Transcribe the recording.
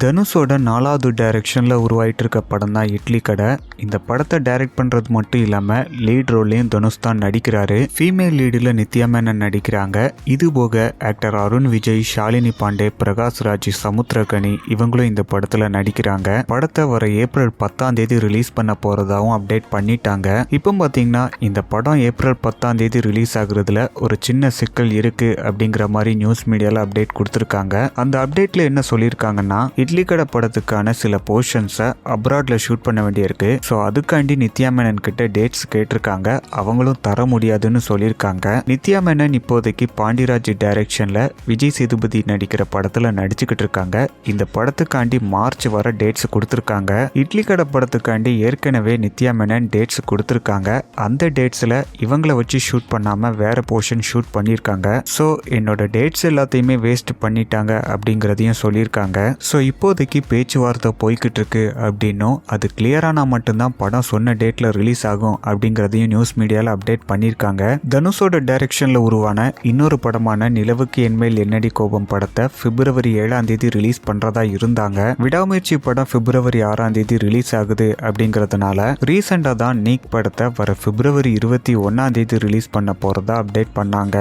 தனுஷோட நாலாவது டைரக்ஷனில் உருவாகிட்டு இருக்க படம் தான் இட்லி கடை. இந்த படத்தை டைரக்ட் பண்ணுறது மட்டும் இல்லாமல் லீட் ரோல்லையும் தனுஷ் தான் நடிக்கிறாரு. ஃபீமேல் லீடில் நித்யா மேனன் நடிக்கிறாங்க. இது போக ஆக்டர் அருண் விஜய் ஷாலினி பாண்டே பிரகாஷ் ராஜ் சமுத்திரகனி இவங்களும் இந்த படத்தில் நடிக்கிறாங்க. படத்தை வர ஏப்ரல் பத்தாம் தேதி ரிலீஸ் பண்ண போகிறதாவும் அப்டேட் பண்ணிட்டாங்க. இப்போ பார்த்தீங்கன்னா இந்த படம் ஏப்ரல் பத்தாம் தேதி ரிலீஸ் ஆகுறதுல ஒரு சின்ன சிக்கல் இருக்குது அப்படிங்கிற மாதிரி நியூஸ் மீடியாவில் அப்டேட் கொடுத்துருக்காங்க. அந்த அப்டேட்டில் என்ன சொல்லியிருக்காங்கன்னா இட்லி கடை படத்துக்கான சில போர்ஷன்ஸை அப்ராட்ல ஷூட் பண்ண வேண்டியிருக்கு. ஸோ அதுக்காண்டி நித்யா மேனன் கிட்ட டேட்ஸ் கேட்டிருக்காங்க. அவங்களும் தர முடியாதுன்னு சொல்லியிருக்காங்க. நித்யா மேனன் இப்போதைக்கு பாண்டிராஜ் டைரக்ஷன்ல விஜய் சேதுபதி நடிக்கிற படத்துல நடிச்சுக்கிட்டு இருக்காங்க. இந்த படத்துக்காண்டி மார்ச் வர டேட்ஸ் கொடுத்துருக்காங்க. இட்லி கடை படத்துக்காண்டி ஏற்கனவே நித்யா மேனன் டேட்ஸ் கொடுத்துருக்காங்க. அந்த டேட்ஸில் இவங்களை வச்சு ஷூட் பண்ணாமல் வேற போர்ஷன் ஷூட் பண்ணியிருக்காங்க. ஸோ என்னோட டேட்ஸ் எல்லாத்தையுமே வேஸ்ட் பண்ணிட்டாங்க அப்படிங்கிறதையும் சொல்லியிருக்காங்க. ஸோ இப்போதைக்கு பேச்சுவார்த்தை போய்கிட்டு இருக்கு அப்படின்னும் அது கிளியரானா மட்டும்தான் படம் சொன்ன டேட்டில் ரிலீஸ் ஆகும் அப்படிங்கிறதையும் நியூஸ் மீடியாவில் அப்டேட் பண்ணியிருக்காங்க. தனுஷோட டைரக்ஷனில் உருவான இன்னொரு படமான நிலவுக்கு என்மேல் என்னடி கோபம் படத்தை பிப்ரவரி ஏழாம் தேதி ரிலீஸ் பண்ணுறதா இருந்தாங்க. விடாமுயற்சி படம் பிப்ரவரி ஆறாம் தேதி ரிலீஸ் ஆகுது அப்படிங்கிறதுனால ரீசெண்டாக தான் நீக் படத்தை வர பிப்ரவரி இருபத்தி ஒன்றாம் தேதி ரிலீஸ் பண்ண போகிறதா அப்டேட் பண்ணாங்க.